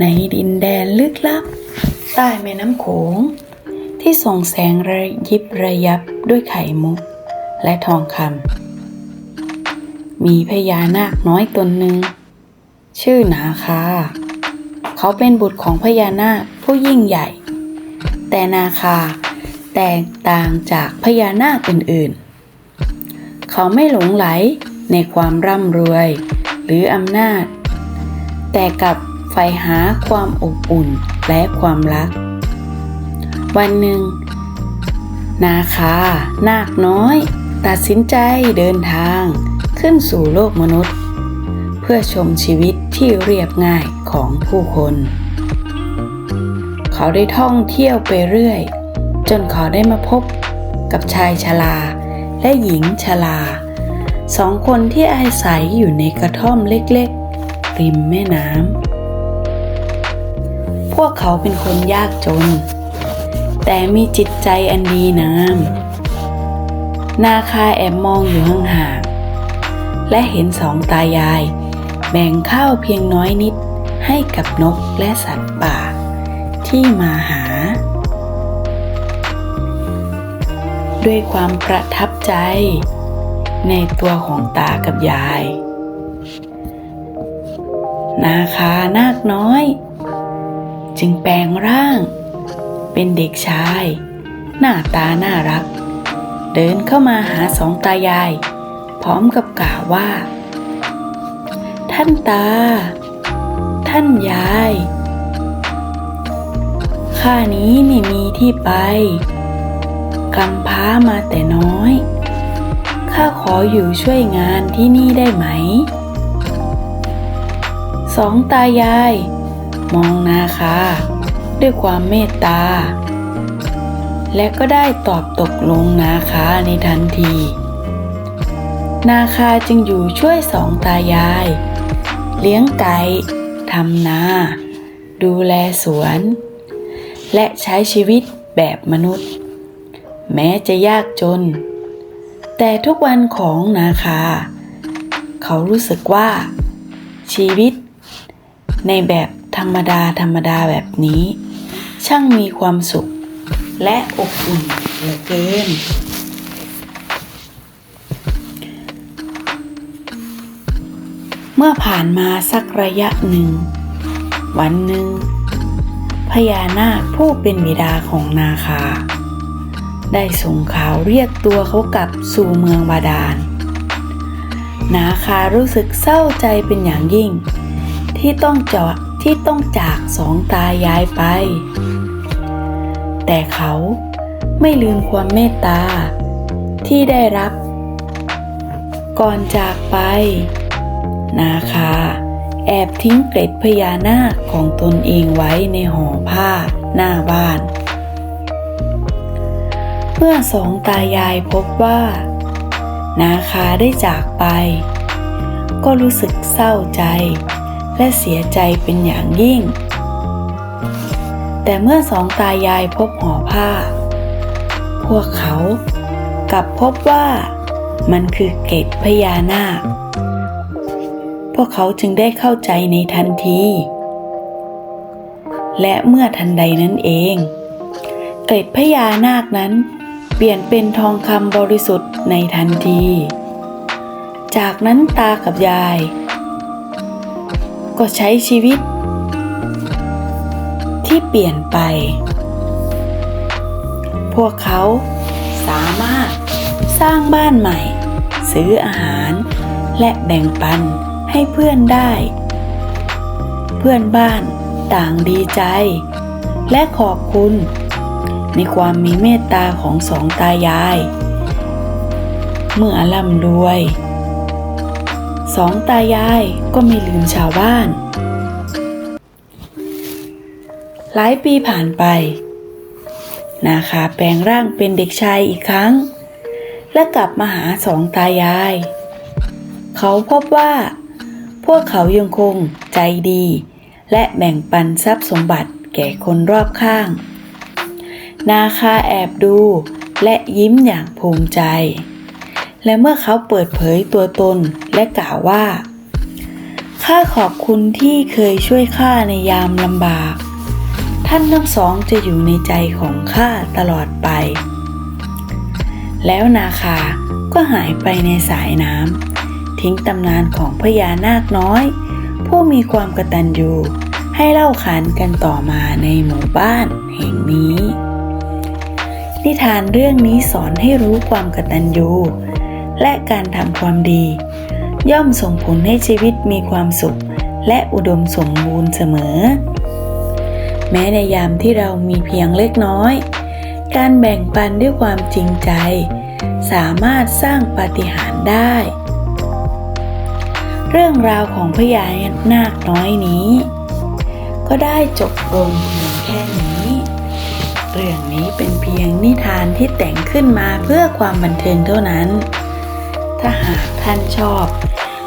ในดินแดนลึกลับ ใต้แม่น้ำโขง ที่ส่องแสงระยิบระยับด้วยไข่มุก และทองคำมีพญานาคน้อยตนหนึ่ง ชื่อนาคา เขาเป็นบุตรของพญานาคผู้ยิ่งใหญ่ แต่นาคาแตกต่างจากพญานาคอื่นๆ เขาไม่หลงไหลในความร่ำรวยหรืออำนาจ แต่กับ ฝ่หาความอบอุ่นและความรัก วันหนึ่ง นาคา นาคน้อย ตัดสินใจเดินทาง ขึ้นสู่โลกมนุษย์ เพื่อชมชีวิตที่เรียบง่ายของผู้คน เขาได้ท่องเที่ยวไปเรื่อย จนเขาได้มาพบกับชายชราและหญิงชราสองคนที่อาศัยอยู่ในกระท่อมเล็กๆริมแม่น้ำ พวกเขาเป็นคนยากจน แต่มีจิตใจอันดีงามนาคาแอบมองอยู่ห่างๆและเห็นสองตายาย แบ่งข้าวเพียงน้อยนิดให้กับนกและสัตว์ป่า ที่มาหา ด้วยความประทับใจ ในตัวของตากับยาย นาคานาคน้อย จึงแปลงร่าง เป็นเด็กชาย หน้าตาน่ารัก เดินเข้ามาหาสองตายาย พร้อมกับกล่าวว่า ท่านตา ท่านยายข้านี้ไม่มีที่ไปกำพร้ามาแต่น้อย ข้าขออยู่ช่วยงานที่นี่ได้ไหม สองตายาย มองนาคาด้วยความเมตตา และก็ได้ตอบตกลงนาคาในทันที นาคาจึงอยู่ช่วยสองตายาย เลี้ยงไก่ทำนา ดูแลสวน และใช้ชีวิตแบบมนุษย์ แม้จะยากจน แต่ทุกวันของนาคา เขารู้สึกว่า ชีวิตในแบบ ธรรมดาธรรมดาแบบนี้ ช่างมีความสุข และอบอุ่นเหลือเกินเมื่อผ่านมาสักระยะหนึ่ง วันหนึ่งพญานาคผู้เป็นบิดาของนาคา ได้ส่งข่าวเรียกตัวเขากลับสู่เมืองบาดาล นาคารู้สึกเศร้าใจเป็นอย่างยิ่ง ที่ต้องจอด ที่ต้องจากสองตายายไป แต่เขาไม่ลืมความเมตตา ที่ได้รับ ก่อนจากไป นาคา แอบทิ้งเกร็ดพญานาคของตนเองไว้ในห่อผ้าหน้าบ้าน เมื่อสองตายายพบว่า นาคาได้จากไป ก็รู้สึกเศร้าใจ และเสียใจเป็นอย่างยิ่ง แต่เมื่อสองตายายพบห่อผ้า พวกเขากลับพบว่ามันคือเกล็ดพญานาค พวกเขาจึงได้เข้าใจในทันที และเมื่อทันใดนั้นเอง เกล็ดพญานาคนั้นเปลี่ยนเป็นทองคำบริสุทธิ์ในทันที จากนั้นตากับยาย ก็ใช้ชีวิต ที่เปลี่ยนไป พวกเขาสามารถสร้างบ้านใหม่ ซื้ออาหาร และแบ่งปันให้เพื่อนได้ เพื่อนบ้านต่างดีใจ และขอบคุณ ในความมีเมตตาของสองตายาย เมื่อร่ำรวย สองตายายก็ไม่ลืมชาวบ้าน หลายปีผ่านไป นาคาแปลงร่างเป็นเด็กชายอีกครั้ง และกลับมาหาสองตายาย เขาพบว่า พวกเขายังคงใจดี และแบ่งปันทรัพย์สมบัติแก่คนรอบข้าง นาคาแอบดูและยิ้มอย่างภูมิใจ และเมื่อเขาเปิดเผยตัวตนและกล่าวว่า ข้าขอบคุณที่เคยช่วยข้าในยามลำบาก ท่านทั้งสองจะอยู่ในใจของข้าตลอดไป แล้วนาคาก็หายไปในสายน้ำทิ้งตำนานของพญานาคน้อย ผู้มีความกตัญญูให้เล่าขานกันต่อมาในหมู่บ้านแห่งนี้ นิทานเรื่องนี้สอนให้รู้ความกตัญญู และการทำความดี ย่อมส่งผลให้ชีวิตมีความสุข และอุดมสมบูรณ์เสมอ แม้ในยามที่เรามีเพียงเล็กน้อย การแบ่งปันด้วยความจริงใจ สามารถสร้างปาฏิหาริย์ได้ เรื่องราวของพญานาคน้อยนี้ ก็ได้จบลงเพียงแค่นี้เรื่องนี้เป็นเพียงนิทานที่แต่งขึ้นมาเพื่อความบันเทิงเท่านั้น ถ้าหากท่านชอบ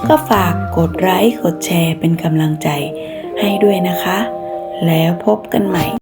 ก็ฝากกดไลค์กดแชร์เป็นกำลังใจให้ด้วยนะคะ แล้วพบกันใหม่